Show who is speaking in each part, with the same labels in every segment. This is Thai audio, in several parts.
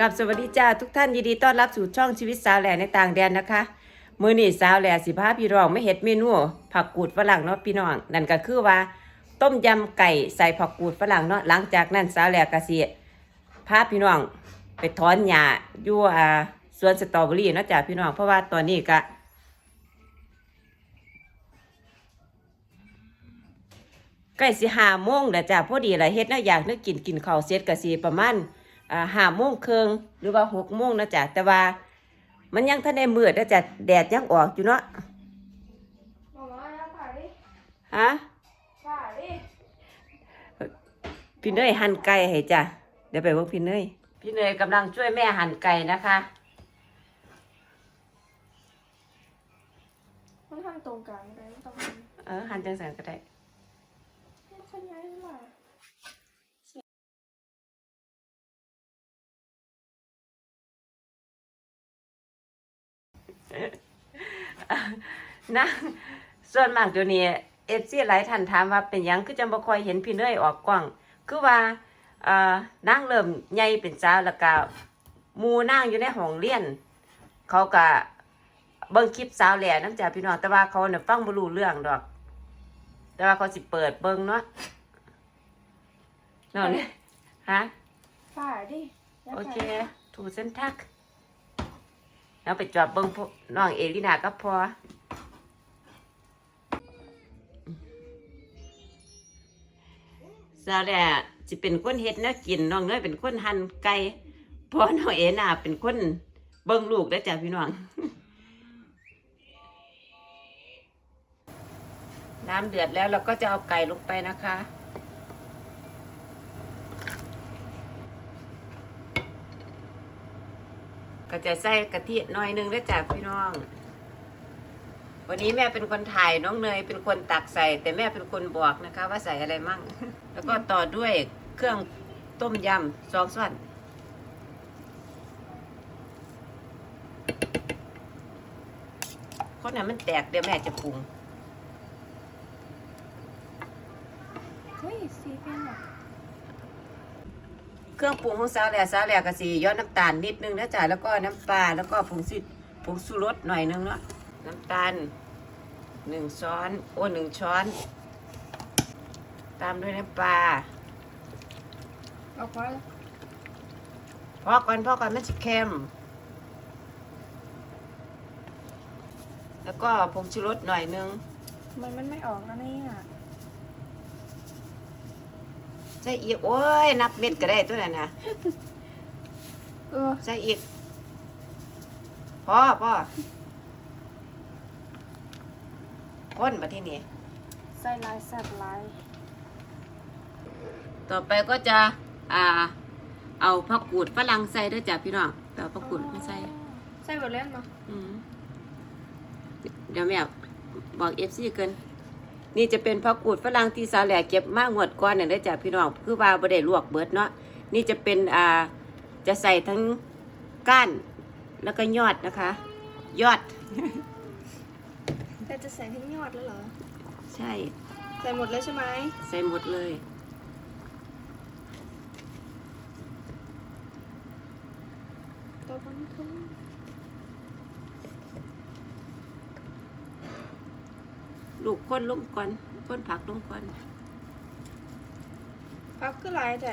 Speaker 1: กับสวัสดีจ้าทุกท่านยินดีต้อนรับสู่ช่องชีวิตสาวแหล่ในต่างแดนนะคะ มือนี่สาวแหล่สิพาพี่รองไม่เห็ดเมนูผักกูดฝรั่งเนาะพี่น้องนั่นก็คือว่า ต้มยำไก่ใส่ผักกูดฝรั่งเนาะหลังจากนั้นสาวแหล่ก็สิพาพี่น้องไปถอนหญ้าอยู่อ่าสวนสตรอเบอรี่เนาะจ้าพี่น้องเพราะว่าตอนนี้ก็ใกล้สิหาโมงแล้วจ้ะพอดีละเฮ็ดแนวอยากนึกกินกินข้าวเสร็จก็สิประมาณ ห้าโมงครึ่งหรือว่าหกโมงนะจ้ะแต่ว่า มันยังทันได้มืดนะจ้ะแดดยังออกอยู่เนาะ
Speaker 2: มาม่าแล้วผ่าดิ
Speaker 1: ฮะ
Speaker 2: ผ่าดิ
Speaker 1: พี่เนยหั่นไก่ให้จ้ะเดี๋ยวไปเบิ่งพี่เนยพี่เนยกำลังช่วยแม่หั่นไก่นะคะ
Speaker 2: มันทำตรงกลางเลยไม่ต้องท
Speaker 1: เออหั่นจังสันก็ได้ำ
Speaker 2: ไม่ค่อยง่ายเท่าไหร่
Speaker 1: นะส่วนมากเดี๋ยวนี้เอฟซีหลายท่านถามว่าเป็นหยังคือจังบ่ค่อยเห็นพี่เนยออกกล้อง คือว่าเอ่อนางเริ่มใหญ่เป็นสาวแล้วก็หมู่นางอยู่ในห้องเรียน เขาก็เบิ่งคลิปสาวแหล่น้ำจ่าพี่น้องแต่ว่าเขาเนี่ยฟังบ่รู้เรื่องดอก แต่ว่าเขาสิเปิดเบิ่งเนาะนอนเนี่ยฮะ
Speaker 2: ผ่าดิแล้ว
Speaker 1: โอ
Speaker 2: ผ่า
Speaker 1: เค ถูเส้นทัก แล้วไปจอบเบิ้งพวกน้องเอลินาก็พอซาและจะเป็นคนเฮ็ดนะกินน้องเนยเป็นคนหั่นไก่พอน้องเอนาเป็นคนเบิ้งลูกได้จ้ะพี่น้องน้ำเดือดแล้วเราก็จะเอาไก่ลงไปนะคะ ก็จะใส่กะทิหน่อยหนึงได้อจากพี่น้อง วันนี้แม่เป็นคนถ่ายน้องเนยเป็นคนตักใส่ แต่แม่เป็นคนบอกนะคะ ว่าใส่อะไรมั่ง แล้วก็ต่อด้วยเครื่องต้มยำสองส่วนคนนั้นมันแตกเดี๋ยวแม่จะปรุง
Speaker 2: เฮ้ยสีเป็นแบบ
Speaker 1: เครื่องปรุงของสาวแหล่สาวแหล่ก็สีย้อนน้ำตาลนิดนึงนะจ๊ะแล้วก็น้ำปลาแล้วก็ผงซิผงชูรสหน่อยนึงเนาะน้ำตาลหนึ่งช้อนโอ้หนึ่งช้อน ตามด้วยน้ำปลา
Speaker 2: เอาพอแล้ว
Speaker 1: พอก่อนพอก่อนมันจะเค็มแล้วก็ผงชูรสหน่อยนึง
Speaker 2: มันมันไม่ออกนะเนี่ย
Speaker 1: ใส่อีกโอ้ยนับเม็ดก็ได้ตัวนั้นนะ
Speaker 2: เออ
Speaker 1: ใส่อีกพอพอคนมาที่นี่
Speaker 2: ใส่ลายแซ่บลาย
Speaker 1: ต่อไปก็จะอ่า เอาผักกูดฝรั่งใส่ด้วยจ้ะพี่น้องแต่ผักกูดไม่ใส่
Speaker 2: ใส่หมดเล่นมา
Speaker 1: อืมเดี๋ยวแม่บอกเอฟซีเกิน นี่จะเป็นผักกูดฝรั่งที่สาวแหลกเก็บมากงวดก่อนเนี่ยได้อจ้ะพี่น้องคือว่าบ่ได้ลวกเบิดเนาะนี่จะเป็นอ่าจะใส่ทั้งก้านแล้วก็ยอดนะคะ ยอด
Speaker 2: แต่จะใส่ทั้งยอดแล้วเหรอ
Speaker 1: ใช่
Speaker 2: ใส่หมดเลยใช่ไหม
Speaker 1: ใส่หมดเลย
Speaker 2: ตัวมันทุ่ม
Speaker 1: ลูกคนลงก่อนคนผักลงก่อน
Speaker 2: พักก็ลายแต่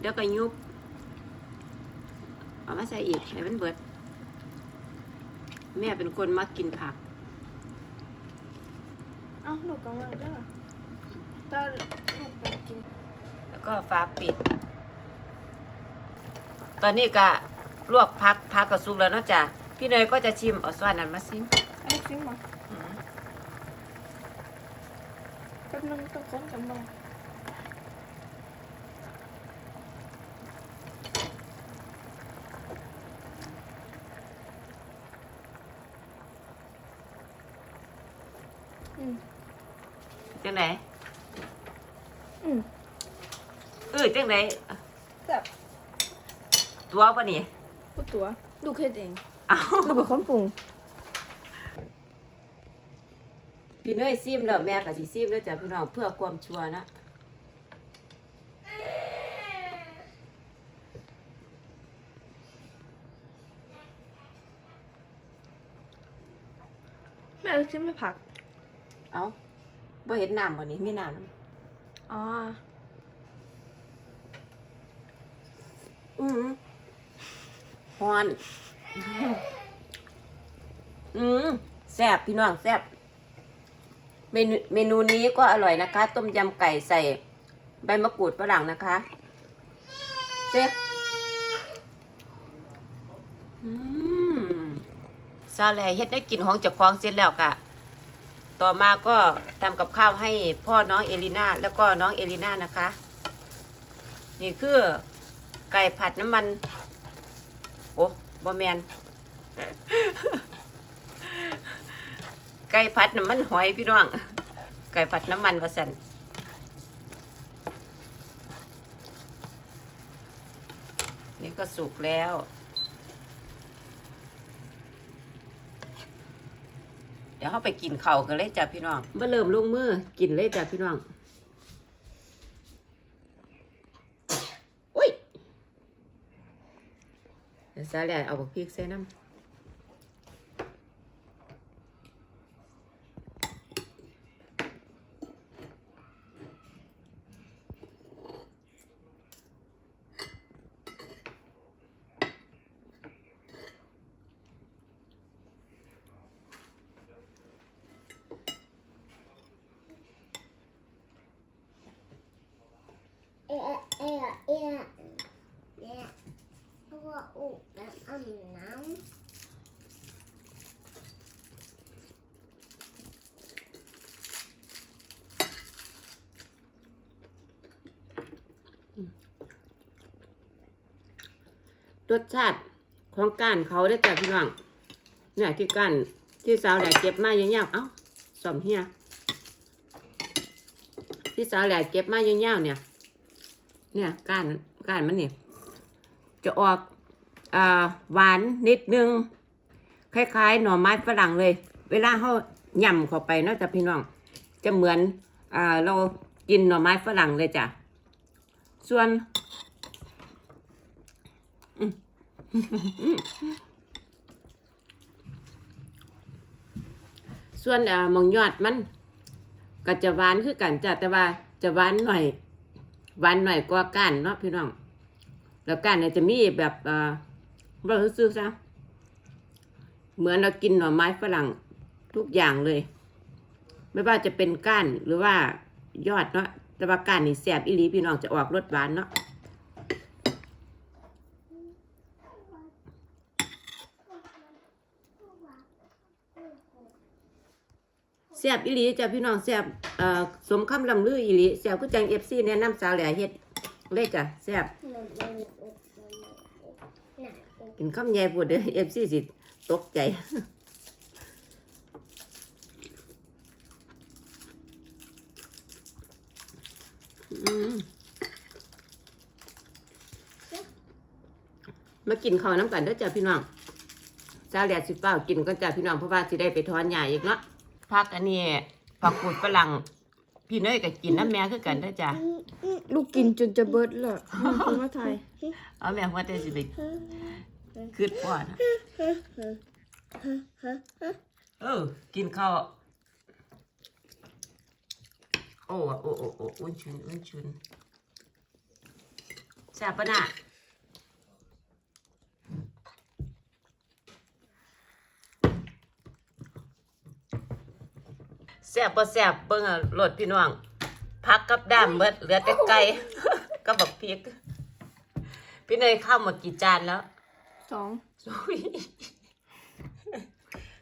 Speaker 1: เดี๋ยวก็ยุบเอามาใส่อีกให้มันเบิด แม่เป็นคนมักกินผัก
Speaker 2: เอ้าหนูกำลังด้วยเหรอตอนหนูไปกิน
Speaker 1: แล้วก็ฟ้าปิด ตอนนี้ก็ลวกพักพักกับซุกแล้วเนาะจ้ะพี่เนยก็จะชิมเอาส่วนนั้นมาซิม
Speaker 2: ไอ้ซิมมา
Speaker 1: อืม
Speaker 2: แป๊บ นึงต้องค้นกันบ้างอืม
Speaker 1: จังไหน
Speaker 2: อืม
Speaker 1: เออจังไหน
Speaker 2: แบบ
Speaker 1: ตัวปะนี่
Speaker 2: พูดตัว ดูเคสเอง
Speaker 1: เอา
Speaker 2: ดูเป็นคนปรุง
Speaker 1: เนยซิมแล้วแม่ก็สิซิมแล้วจ้ะพี่น้องเพื่อความชัวนะ
Speaker 2: แม่ซิมไม่ผัก
Speaker 1: เอาบ่เห็นน้ำวันนี้ไมีน้ำ
Speaker 2: อ๋อ
Speaker 1: อืมฮอน อืมแซ่บพี่น้องแซ่บ เมนูเมนูนี้ก็อร่อยนะคะ ต้มยำไก่ใส่ใบมะกรูดฝรั่งนะคะเซ่บอืมซาแหลเฮ็ดได้กลินของเจ้าของเสร็จแล้วกะต่อมาก็ทำกับข้าวให้พ่อน้องเอลิน่าแล้วก็น้องเอลิน่านะคะ นี่คือไก่ผัดน้ำมัน โอ้บะแมน ก่ผัดน้ำมันหอยพี่น้อง ไก่ผัดน้ำมันวะสันนี่ก็สุกแล้วเดี๋ยวเขาไปกินเข้ากันเลยจ้ะพี่น้องเมื่อเริ่มลงมือกินเลยจ้ะพี่น้องอุ้ยเดี๋ยวซาแล่เอาบักพริกใส่น้ำ รสชาติของก้านเขาได้อจ้ะพี่น้องเนี่ยที่ก้านที่สาวแหล่เก็บมาเยาวๆเอ้าสมเฮียที่สาวแหล่เก็บมาเยาวๆเนี่ย เนี่ยก้านก้านมันนี่จะออกอ่าหวานนิดนึงคล้ายๆ หน่อไม้ฝรั่งเลย เวลาเขาย่ำเข้าไปนาะจ้ะพี่น้อง จะเหมือนอ่าเรากินหน่อไม้ฝรั่งเลยจ้ะส่วน ส่วนอ่ามองยอดมันก็จะหวานคือกันจ้ะแต่ว่าจะหวานหน่อยหวานหน่อยกว่าก้านเนาะพี่น้อง แล้วก้านเนี่ยจะมีแบบอ่าเราซื้อซะเหมือนเรากินหน่อไม้ฝรั่งทุกอย่างเลย ไม่ว่าจะเป็นก้านหรือว่ายอดเนาะแต่ว่าก้านนี่แสบอีหลีพี่น้องจะออกรสหวานเนาะ แซ่บอีหลีจ้ะพี่น้องแซ่บเอ่อสมคำลำลืออีหลีแซ่บก็จังเอฟซีแนะนำสาวแหล่เฮ็ดเลยจ้ะแซ่บกินคำใหญ่พูดเด้อเอฟซีสิตกใจมากินข้าวน้ำกันเด้อจ้ะพี่น้องสาวแหล่สิเป้ากินก็จ้ะพี่น้องเพราะว่าสิได้ไปถอนใหญ้าอีกเนาะ ผักอันนี้ผักกูดฝรั่งพี่เนยก็กินน้ำแม่คือกันเด้อจ้ะ
Speaker 2: ลูกกินจนจะเบิดเลยคุณว่าไทย
Speaker 1: เอาแม่ว่าแต่สิไปคืดพ่อนะเออกินข้าวโอ้โอ้โอ้โอ้อุ่นชุนอุ่นชุนแซ่บปะน่ะ ซ่บบ่แซ่บเบิ่งเอาโลดพี่น้องพักกับด้ามเบิดเหลือแต่ไก่ ก็บักพริก พี่เนยข้าวหมดกี่จานแล้ว
Speaker 2: สอง
Speaker 1: อุ๊ย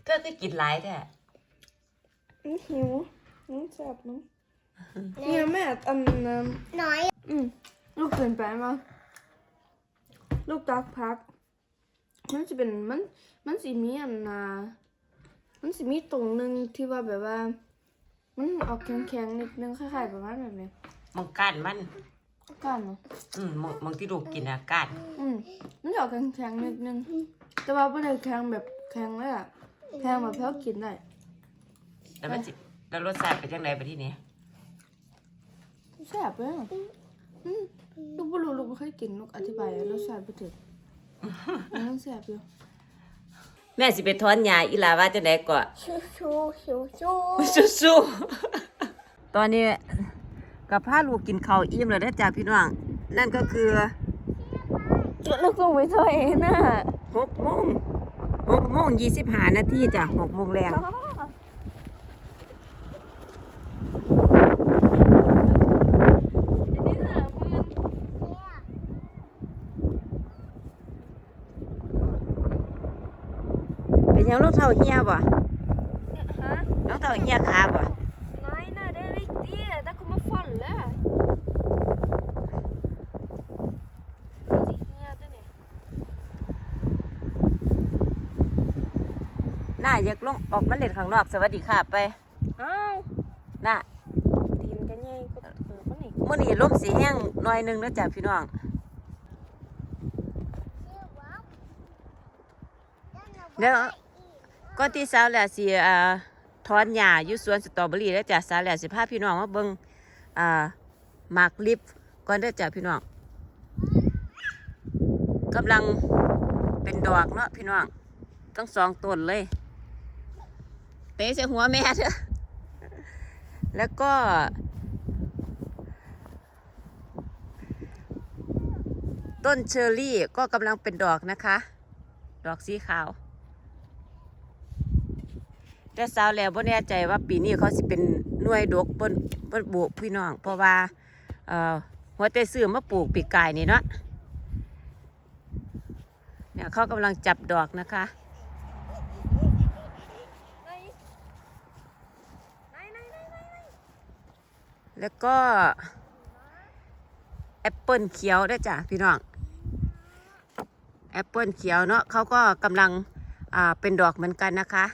Speaker 1: เธอก็กินหลายแท้
Speaker 2: อื้อหิวน้องแสบน้องเนี่ยแม่อันนั้น
Speaker 3: น้อย
Speaker 2: อืมลูกเกินไปมั้ยลูกตักพัก มันจะเป็นมัน มันสีมีอันนามันสีมีตรงหนึงที่ว่าแบบว่า มันออกแข็งๆนิดนึงคล้ายๆประมาณแบบนี้
Speaker 1: มองก้านมัน
Speaker 2: กันเนาะ
Speaker 1: อืมมองมองที่ลูกกินอะก้าน
Speaker 2: อืมมันจะออกแข็งๆนิดนึงแต่ว่าไม่ได้แข็งแบบแข็งเลยอะแข็งแบบเพื่อกินได้
Speaker 1: แล้วมันสิแล้วรสชาติเป็นยังไงไปที่นี้
Speaker 2: แซ่บเลยอะอืมลูกไม่รู้ลูกไม่เคยกินลูกอธิบายรสชาติไปถึงมันแซ่บอยู่
Speaker 1: แม่สิไปถอนหญ้าอีหลาว่าจังไดก็
Speaker 3: ชูชูชูชู
Speaker 1: สู้ๆตอนนี้กับพาลูกกินข้าวอิ่มแล้วเด้อจ้าพี่น้อง นั่นก็คือ
Speaker 2: ลูกส่งไปตัวเองน่ะ
Speaker 1: หกโมงหกโมงยี่สิบห้านาทีจ้ะหกโมงแรงเป็นหยังรองเท้าเฮียบ่
Speaker 2: ฮะ
Speaker 1: รองเท้าเฮียขาบ่
Speaker 2: Nej, nej, det är riktigt. Det kommer falla. Ja, den är.
Speaker 1: น่าอยากลงออกมาเล่นข้างนอกสวัสดีค่ะไป
Speaker 2: Au!
Speaker 1: น่ะ
Speaker 2: Din kan jag inte på ni.
Speaker 1: มื่อนี้ลมสีแห้งหน่อยหนึงแล้วจ้ะพี่น้อง เดี๋ยว ก่อนที่สาวแหละสิอ่าถอนหญ้าอยู่สวนสตรอเบอรี่แล้วจ้ะสาวแหละสิพาพี่น้องมาเบิ่งอ่าหมากลิฟก่อนเด้อจ้ะพี่น้องกำลังเป็นดอกเนาะพี่น้องทั้งสองต้นเลยเตะใส่หัวแม่เถอะแล้วก็ ต้นเชอร์รี่ก็กำลังเป็นดอกนะคะ ดอกสีขาว แต่สาวแล้วบ่แน่ใจว่าปีนี้เขาสิเป็นหน่วยดกเปิ้นเปิ้นปลูกพี่น้อง เพราะว่าเอ่อหัวแต่ซื้อมาปลูกปีกายนี่เนาะเนี่ยเขากำลังจับดอกนะคะแล้วก็แอปเปิลเขียวได้จ้ะพี่น้องแอปเปิลเขียวเนาะเขาก็กำลังอ่าเป็นดอกเหมือนกันนะคะ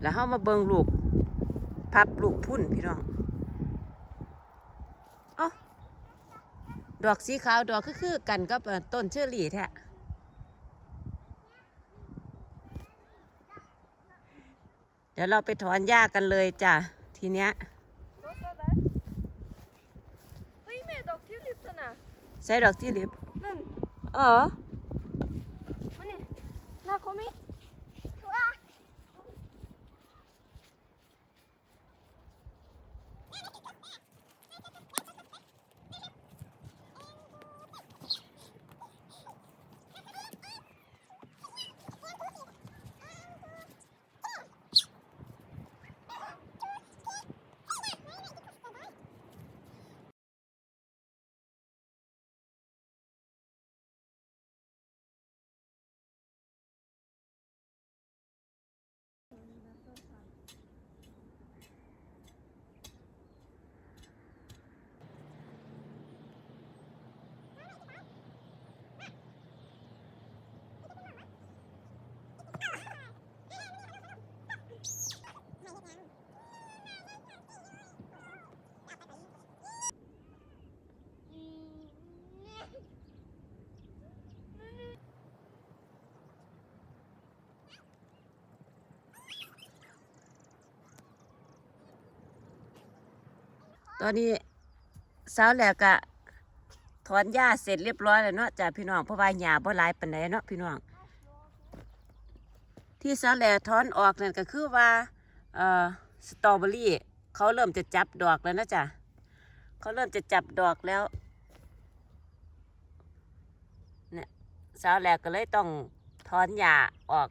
Speaker 1: แล้วเขา มาเบิงลูก พับลูกพุ่นพี่น้องเอ้าดอกสีขาวดอกคือๆกันกับเอ่อต้นเชอรี่แท้เดี๋ยวเราไปถอนหญ้ากันเลยจ้ะ ทีเนี้ย
Speaker 2: Vad står där? Vad är med docktuliporna?
Speaker 1: ใส่ดอกที่ลิบ
Speaker 2: Men,
Speaker 1: เออ
Speaker 2: hörni. När kom hit?
Speaker 1: ตอนนี้สาวแหลกอะถอนหญ้าเสร็จเรียบร้อยแล้วเนาะจ้ะพี่น้องเพราะว่าหญ้าบ่หลายปานใดเนาะพี่น้อง ที่สาวแหลกถอนออกนั่นก็คือว่าเอ่อสตรอเบอรี่เขาเริ่มจะจับดอกแล้วนะจ้ะเขาเริ่มจะจับดอกแล้วเนี่ยสาวแหลกก็เลยต้องถอนหญ้าออก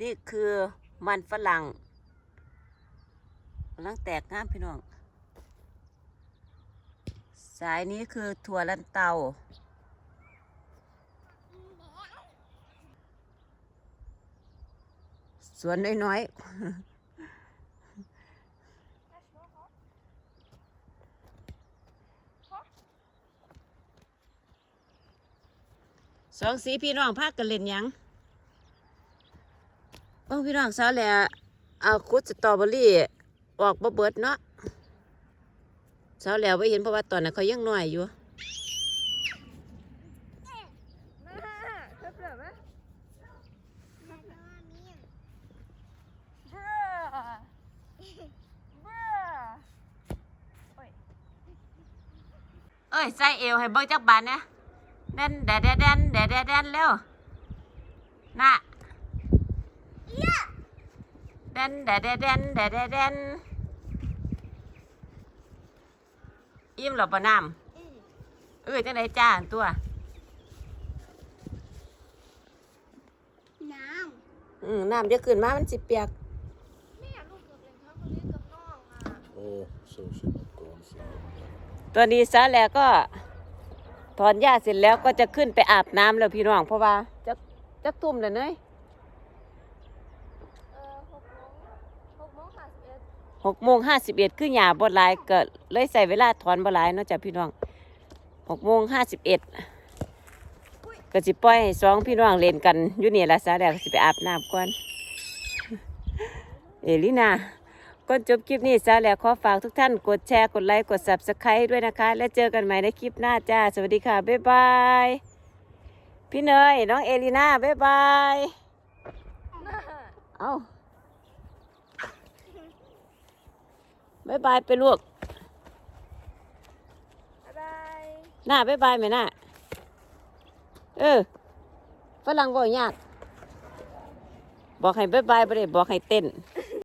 Speaker 1: นี่คือมันฝรั่งกำลังแตกงามพี่น้อง สายนี้คือถั่วลันเตา สวนน้อยๆสองสีพี่น้องพากันเล่นยัง เบิ่งพี่น้องสาวแหล่เอาคุดสตรอเบอรี่ออกบะเบิดเนาะสาวแหล่ไปเห็นเพราะว่าตอนนั้นเขายังหน่อยอยู่เอ้ยใส่เอวให้เบิ่งจักบานนะเด่นเด่นเด่นเด่นเด่นเด่นเร็วน่ะ ดนแดดแดดแดนแดดแดดแดนอิ่มหรอปะน้ำเออจังไดจ้าตัว
Speaker 2: น้
Speaker 1: อืมน้ำจะขึ้นมา มันสิเปียกำ
Speaker 2: แม่ลูกเกือบเป็นข้าวคนนี้กับน้องอะ
Speaker 3: Oh, so should not go on sleep.
Speaker 1: ตัวนี้ซะแล้วก็ ถอนหญ้าเสร็จแล้วก็จะขึ้นไปอาบน้ำแล้วพี่น้องเพราะว่าจะจะทุ่มเลยเนย
Speaker 2: เออหกโมงหกโมงห้าสิบเอ็ด
Speaker 1: หกโมงห้าสิบเอ็ดคือหญ้าบดลายเกิดเลยใส่เวลาถอนบหลายเนาะจ้ะพี่น้องหกโมงห้าสิบเอ็ดก็สิปล่อยให้สองพี่น้องเล่นกันอยู่นี่ละซะแล้วก็สิไปอาบน้ำก่อน เอลินาก่อนจบคลิปนี้ซะแล้วขอฝากทุกท่านกดแชร์กดไลค์กด subscribe ด้วยนะคะ แล้วเจอกันใหม่ในคลิปหน้าจ้า สวัสดีค่ะ บ๊ายบาย พี่เนยน้องเอลิน่าบ๊ายบาย เอา บ๊ายบายไปลูก
Speaker 2: บ๊ายบาย
Speaker 1: หน้าบ๊ายบายไหมหน้าเออฝรั่งบอกยาก บอกให้บ๊ายบายบ่ได้บอกให้เต้น
Speaker 2: บ